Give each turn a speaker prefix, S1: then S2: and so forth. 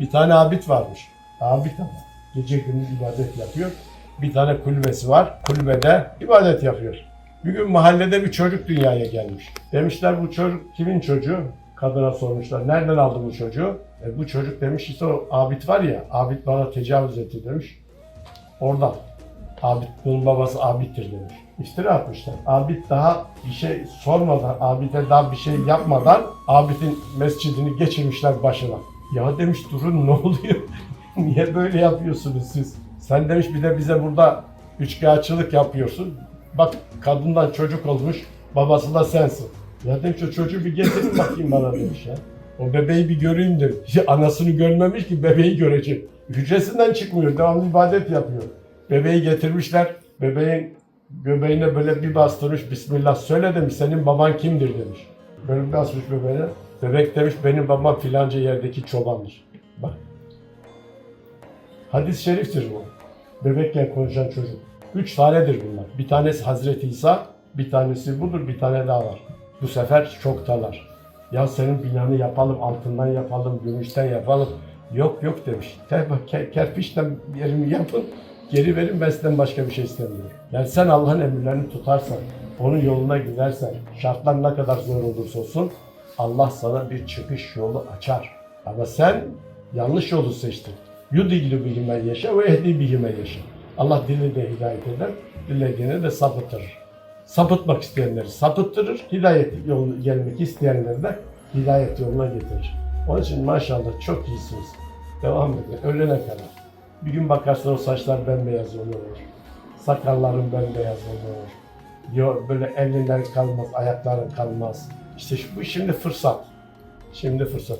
S1: Bir tane abid varmış. Abid ama. Gece gündüz ibadet yapıyor. Bir tane kulübesi var. Kulübede ibadet yapıyor. Bir gün mahallede bir çocuk dünyaya gelmiş. Demişler bu çocuk kimin çocuğu? Kadına sormuşlar. Nereden aldı bu çocuğu? E, bu çocuk demiş işte o abid var ya. Abid bana tecavüz etti demiş. Oradan. Abid, bunun babası Abid'dir demiş. İftira atmışlar. Abid daha bir şey sormadan, Abid'e daha bir şey yapmadan Abid'in mescidini geçirmişler başına. Ya demiş durun ne oluyor? Niye böyle yapıyorsunuz siz? Sen demiş bir de bize burada üçkağıtçılık yapıyorsun. Bak kadından çocuk olmuş, babası da sensin. Ya demiş o çocuğu bir getirin bakayım bana demiş ya. O bebeği bir göreyim demiş. Anasını görmemiş ki bebeği görecek. Hücresinden çıkmıyor, devamlı ibadet yapıyor. Bebeği getirmişler. Bebeğin göbeğine böyle bir bastırmış. Bismillah söyle demiş. Senin baban kimdir demiş. Böyle bir basmış bebeğine. Bebek demiş benim babam filanca yerdeki çobandır. Bak. Hadis-i şeriftir bu. Bebekken konuşan çocuk. Üç tanedir bunlar. Bir tanesi Hazreti İsa, bir tanesi budur, bir tane daha var. Bu sefer çoktalar. Ya senin binanı yapalım, altından yapalım, gümüşten yapalım. Yok yok demiş. Ke- Kerpiçten yerimi yapın, geri verin ben sizden başka bir şey istemiyorum. Yani sen Allah'ın emirlerini tutarsan, onun yoluna gidersen, şartlar ne kadar zor olursa olsun, Allah sana bir çıkış yolu açar. Ama sen yanlış yolu seçtin. Yudillu bihime yaşa ve ehdi bihime yaşa. Allah dili de hidayet eder, dilediğine de sapıtırır. Sapıtmak isteyenleri sapıttırır, hidayet yoluna gelmek isteyenleri de hidayet yoluna getirir. Onun için maşallah çok iyisiniz. Devam edin, ölene kadar. Bir gün bakarsın o saçlar bembeyaz olur. Sakalların bembeyaz olur. Yo, böyle elliler kalmaz, ayakların kalmaz. İşte bu şimdi fırsat. Şimdi fırsat.